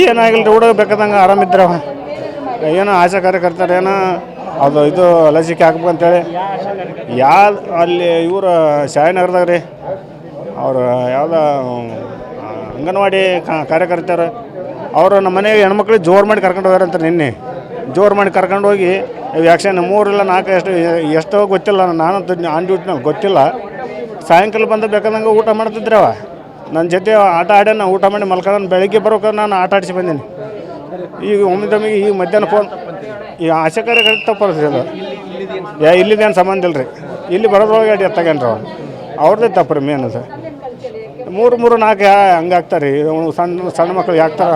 ಏನಾಗಿಲ್ಲ ರೀ ಹುಡುಗ ಬೇಕಾದಂಗೆ ಆರಾಮಿದ್ರವ ಏನೋ ಆಶಾ ಕಾರ್ಯಕರ್ತರು ಏನೋ ಅದು ಇದು ಲಸಿಕೆ ಹಾಕ್ಬೇಕು ಅಂತೇಳಿ ಯಾವ್ದು ಅಲ್ಲಿ ಇವರು ಶಾಯನಗರದಾಗ ರೀ ಅವರು ಯಾವುದೋ ಅಂಗನವಾಡಿ ಕಾರ್ಯಕರ್ತರು, ಅವರು ನಮ್ಮ ಮನೆಗೆ ಹೆಣ್ಮಕ್ಳಿಗೆ ಜೋರು ಮಾಡಿ ಕರ್ಕೊಂಡು ಹೋಗ್ಯಾರಂತ ನಿನ್ನೆ. ಜೋರು ಮಾಡಿ ಕರ್ಕೊಂಡು ಹೋಗಿ ವ್ಯಾಕ್ಸಿನ್ ಮೂರಿಲ್ಲ ನಾಲ್ಕು ಎಷ್ಟು, ಎಷ್ಟೋ ಗೊತ್ತಿಲ್ಲ, ನಾನು ಆನ್ ಡ್ಯೂಟಿನಲ್ಲಿ ಗೊತ್ತಿಲ್ಲ. ಸಾಯಂಕಾಲ ಬಂದು ಬೇಕಾದಂಗೆ ಊಟ ಮಾಡ್ತಿದ್ರವ. ನನ್ನ ಜೊತೆ ಆಟ ಆಡ್ಯಾನ ಊಟ ಮಾಡಿ ಮಲ್ಕೊಂಡು ಬೆಳಗ್ಗೆ ಬರೋಕೆ ನಾನು ಆಟ ಆಡಿಸಿ ಬಂದೀನಿ. ಈಗ ಒಮ್ಮಿದೊಮ್ಮಿಗೆ ಈಗ ಮಧ್ಯಾಹ್ನ ಫೋನ್ ಈ ಆಶಾ ಕಾರ್ಯಕರ್ತ ತಪ್ಪಲ್ರಿ ಅದು. ಯಾ ಇಲ್ಲಿದೇನು ಸಂಬಂಧ ಇಲ್ಲ ರೀ ಇಲ್ಲಿ ಬರೋದ್ರೊಳಗೆ ಎತ್ತಾಗೇನ್ರಿ ಅವ್ರು? ಅವ್ರದ್ದೇ ತಪ್ಪು ರೀ ಮೇನ್ ಅದು. ಮೂರು ಮೂರು, ನಾಲ್ಕು ಹಂಗೆ ಆಗ್ತಾರೆ ರೀ. ಸಣ್ಣ ಸಣ್ಣ ಮಕ್ಳು ಯಾಕ್ತಾರ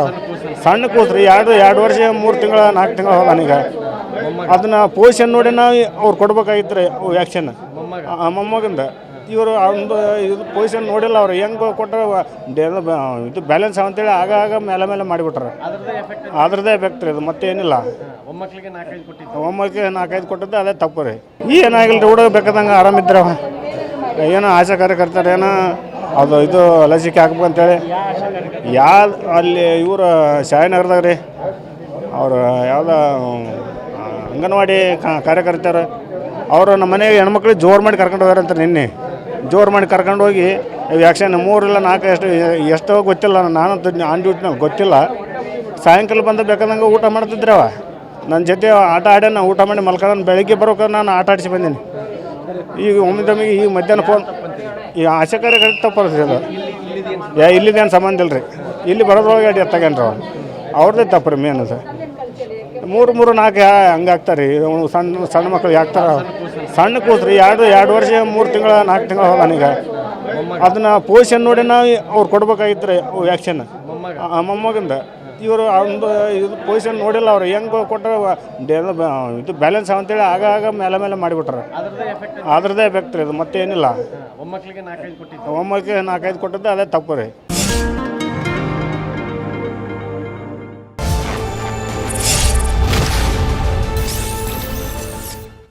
ಸಣ್ಣ ಕೂತ್ರಿ ಎರಡು ಎರಡು ವರ್ಷ, ಮೂರು ತಿಂಗಳ, ನಾಲ್ಕು ತಿಂಗಳ ನನಗೆ. ಅದನ್ನ ಪೊಸಿಷನ್ ನೋಡಿ ನಾವು ಅವ್ರು ಕೊಡ್ಬೇಕಾಗಿತ್ತು ರೀ ವ್ಯಾಕ್ಸಿನ್ ಮೊಮ್ಮಗಂದ. ಇವರು ಒಂದು ಇದು ಪೊಸಿಷನ್ ನೋಡಿಲ್ಲ ಅವ್ರು. ಹೆಂಗೆ ಕೊಟ್ಟರೆ ಇದು ಬ್ಯಾಲೆನ್ಸ್ ಅಂತೇಳಿ ಆಗ ಆಗ ಮೇಲೆ ಮೇಲೆ ಮಾಡಿಬಿಟ್ರೆ. ಅದ್ರದ್ದೇ ಎಫೆಕ್ಟ್ ರೀ ಇದು ಮತ್ತೇನಿಲ್ಲ. ಒಮ್ಮಕ್ಕಳಿಗೆ ನಾಲ್ಕೈದು ಕೊಟ್ಟಿದ್ದು. ಒಮ್ಮಕ್ಕೆ ನಾಲ್ಕೈದು ಕೊಟ್ಟದ್ದು ಅದೇ ತಪ್ಪು ರೀ. ಏನಾಗಿಲ್ಲ ರೀ ಹುಡುಗ ಬೇಕಾದಂಗೆ ಆರಾಮಿದ್ರವ ಏನೋ ಆಶಾ ಕಾರ್ಯಕರ್ತರು ಏನೋ ಅದು ಇದು ಲಸಿಕೆ ಹಾಕ್ಬೇಕು ಅಂತೇಳಿ. ಯಾ ಅಲ್ಲಿ ಇವರು ಶಾಯಿನಗರದಾಗ ರೀ ಅವರು ಯಾವುದೋ ಅಂಗನವಾಡಿ ಕಾರ್ಯಕರ್ತರು ಅವರು ನಮ್ಮ ಮನೆಗೆ ಹೆಣ್ಮಕ್ಳಿಗೆ ಜೋರು ಮಾಡಿ ಕರ್ಕೊಂಡು ಹೋಗ್ಯಾರಂತ ನಿನ್ನೆ. ಜೋರು ಮಾಡಿ ಕರ್ಕೊಂಡು ಹೋಗಿ ವ್ಯಾಕ್ಸಿನ್ ಮೂರಿಲ್ಲ ನಾಲ್ಕು ಎಷ್ಟು, ಎಷ್ಟೋ ಗೊತ್ತಿಲ್ಲ, ನಾನು ಆನ್ ಡ್ಯೂಟಿನಲ್ಲಿ ಗೊತ್ತಿಲ್ಲ. ಸಾಯಂಕಾಲ ಬಂದು ಬೇಕಾದಂಗೆ ಊಟ ಮಾಡ್ತಿದ್ರವ. ನನ್ನ ಜೊತೆ ಆಟ ಆಡ್ಯಾನ, ಊಟ ಮಾಡಿ ಮಲ್ಕೊಂಡು ಬೆಳಗ್ಗೆ ಬರೋಕೆ ನಾನು ಆಟ ಆಡಿಸಿ ಬಂದೀನಿ. ಈಗ ಒಮ್ಮಿದೊಮ್ಮಿಗೆ ಈಗ ಮಧ್ಯಾಹ್ನ ಫೋನ್ ಈ ಆಶಾ ಕಾರ್ಯಕರ್ತ ಅದು. ಯಾ ಇಲ್ಲಿದೇನು ಸಂಬಂಧ ಇಲ್ಲ ರೀ ಇಲ್ಲಿ ಬರೋದ್ರೊಳಗೆ ಅಡಿ ಎತ್ತಾಗೇನ್ರಿ ಅವ್ರು ಅವ್ರದ್ದೇ ತಪ್ಪು ರೀ ಮೇನ್ ಅದು. ಮೂರು ಮೂರು ನಾಲ್ಕು ಹಂಗೆ ಆಗ್ತಾರೆ. ರೀ ಸಣ್ಣ ಸಣ್ಣ ಮಕ್ಕಳು ಯಾಕ್ತಾರ ಸಣ್ಣ ಕೂಸ್ರಿ ಎರಡು ಎರಡು ವರ್ಷ ಮೂರು ತಿಂಗಳ ನಾಲ್ಕು ತಿಂಗಳ ನನಗೆ ಅದನ್ನು ಪೋಷನ್ ನೋಡಿ ನಾವು ಅವ್ರು ಕೊಡ್ಬೇಕಾಗಿತ್ತು ರೀ ವ್ಯಾಕ್ಸಿನ್ ಮೊಮ್ಮಗಂದ. ಇವರು ಒಂದು ಇದು ಪೊಸಿಷನ್ ನೋಡಿಲ್ಲ ಅವ್ರು. ಹೆಂಗೆ ಕೊಟ್ಟರೆ ಇದು ಬ್ಯಾಲೆನ್ಸ್ ಅಂತೇಳಿ ಆಗ ಆಗ ಮೇಲೆ ಮೇಲೆ ಮಾಡಿಬಿಟ್ರೆ. ಅದರದ್ದೇ ಎಫೆಕ್ಟ್ ರೀ. ಇದು ಮತ್ತೇನಿಲ್ಲ. ಒಮ್ಮಕ್ಕಳಿಗೆ ನಾಲ್ಕೈದು ಕೊಟ್ಟಿದ್ದು. ಒಮ್ಮಕ್ಕೆ ನಾಲ್ಕೈದು ಕೊಟ್ಟದ್ದು ಅದೇ ತಪ್ಪು ರೀ.